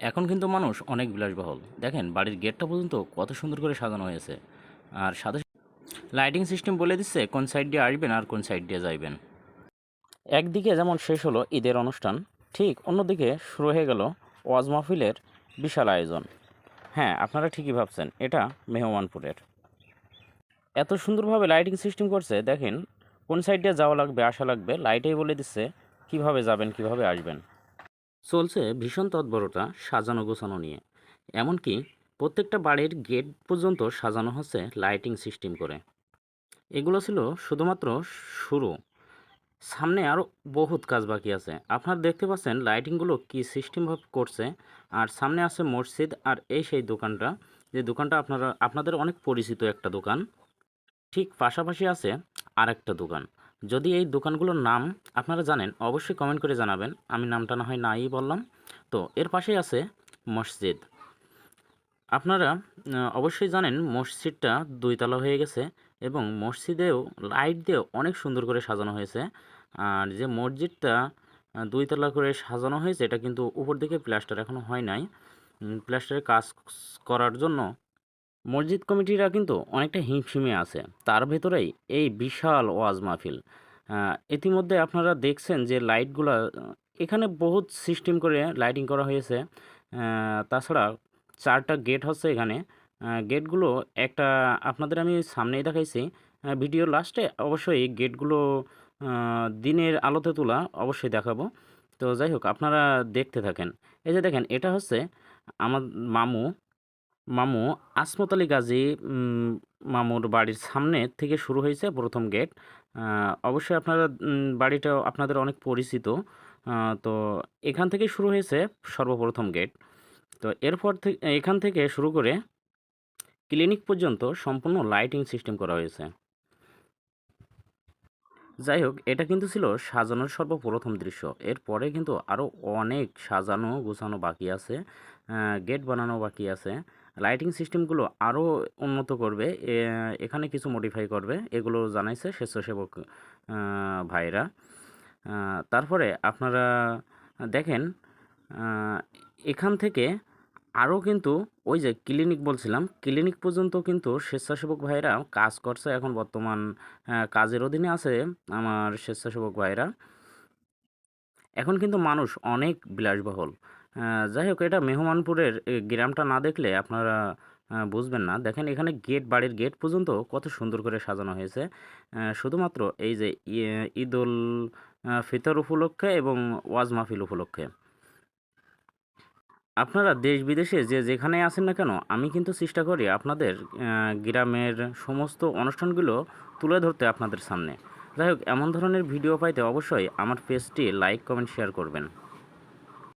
এখন কিন্তু মানুষ অনেক বিলাসবহুল। দেখেন, বাড়ির গেটটা পর্যন্ত কত সুন্দর করে সাজানো হয়েছে। আর সাথে লাইটিং সিস্টেম বলে দিচ্ছে, কোন সাইড দিয়ে আসবেন আর কোন সাইড দিয়ে যাইবেন। একদিকে যেমন শেষ হলো ঈদের অনুষ্ঠান, ঠিক অন্যদিকে শুরু হয়ে গেল ওয়াজ মাহফিলের বিশাল আয়োজন। হ্যাঁ আপনারা ঠিকই ভাবছেন, এটা মেহমানপুরের। এত সুন্দরভাবে লাইটিং সিস্টেম করছে, দেখেন, কোন সাইড দিয়ে যাওয়া লাগবে, আসা লাগবে, লাইটেই বলে দিচ্ছে, কীভাবে যাবেন, কীভাবে আসবেন। চলছে ভীষণ তৎপরতা সাজানো গোছানো নিয়ে। এমনকি প্রত্যেকটা বাড়ির গেট পর্যন্ত সাজানো হচ্ছে লাইটিং সিস্টেম করে। এগুলো ছিল শুধুমাত্র শুরু। সামনে আরও বহুত কাজ বাকি আছে। আপনারা দেখতে পাচ্ছেন লাইটিংগুলো কি সিস্টেমভাবে করছে। আর সামনে আছে মসজিদ আর এই সেই দোকানটা। যে দোকানটা আপনারা, আপনাদের অনেক পরিচিত একটা দোকান। ঠিক পাশাপাশি আছে আর একটা দোকান। যদি এই দোকানগুলোর নাম আপনারা জানেন, অবশ্যই কমেন্ট করে জানাবেন। আমি নামটা না হয় নাই বললাম। তো, এর পাশেই আছে মসজিদ। আপনারা অবশ্যই জানেন মসজিদটা দুইতলা হয়ে গেছে এবং মসজিদেও লাইট দিয়েও অনেক সুন্দর করে সাজানো হয়েছে। আর যে মসজিদটা দুইতলা করে সাজানো হয়েছে, এটা কিন্তু উপর দিকে প্লাস্টার এখনও হয় নাই। প্লাস্টারের কাজ করার জন্য মসজিদ কমিটিরা কিন্তু অনেকটা হিমশিমে আছে। তার ভেতরেই এই বিশাল ওয়াজ মাহফিল। ইতিমধ্যে আপনারা দেখছেন যে লাইটগুলা এখানে বহুত সিস্টেম করে লাইটিং করা হয়েছে। তাছাড়া চারটা গেট হচ্ছে এখানে। গেটগুলো একটা, আপনাদের আমি সামনেই দেখাইছি। ভিডিও লাস্টে অবশ্যই গেটগুলো দিনের আলোতে তোলা অবশ্যই দেখাবো। তো যাই হোক, আপনারা দেখতে থাকেন। এই যে দেখেন, এটা হচ্ছে আমার মামু। মামু, আসমত আলী গাজী মামুর বাড়ির সামনে থেকে শুরু হয়েছে প্রথম গেট অবশ্যই আপনারা বাড়িটা আপনাদের অনেক পরিচিত। তো এখান থেকে শুরু হয়েছে সর্বপ্রথম গেট তো এরপর থেকে এখান থেকে শুরু করে ক্লিনিক পর্যন্ত সম্পূর্ণ লাইটিং সিস্টেম করা হয়েছে। যাই হোক, এটা কিন্তু ছিল সাজানোর সর্বপ্রথম দৃশ্য। এরপরে কিন্তু আরও অনেক সাজানো গোছানো বাকি আছে। গেট বানানো বাকি আছে। লাইটিং সিস্টেমগুলো আরও উন্নত করবে এখানে কিছু মডিফাই করবে, এগুলো জানাইছে স্বেচ্ছাসেবক ভাইরা। তারপরে আপনারা দেখেন এখান থেকে আরও কিন্তু ওই যে ক্লিনিক বলছিলাম ক্লিনিক পর্যন্ত কিন্তু স্বেচ্ছাসেবক ভাইরা কাজ করছে এখন বর্তমান কাজের অধীনে আছে আমার স্বেচ্ছাসেবক ভাইরা। এখন কিন্তু মানুষ অনেক বিলাসবহুল। যাই হোক, এটা মেহমানপুরের গ্রামটা না দেখলে আপনারা বুঝবেন না। দেখেন, এখানে গেট, বাড়ির গেট পর্যন্ত কত সুন্দর করে সাজানো হয়েছে। শুধুমাত্র এই যে ই- ঈদুল ফিতর উপলক্ষে এবং ওয়াজ মাহফিল উপলক্ষে। আপনারা দেশ বিদেশে যে যেখানে আছেন না কেন, আমি কিন্তু চেষ্টা করি আপনাদের গ্রামের সমস্ত অনুষ্ঠানগুলো তুলে ধরতে আপনাদের সামনে। যাই হোক, এমন ধরনের ভিডিও পাইতে অবশ্যই আমার পেজটি লাইক, কমেন্ট, শেয়ার করবেন।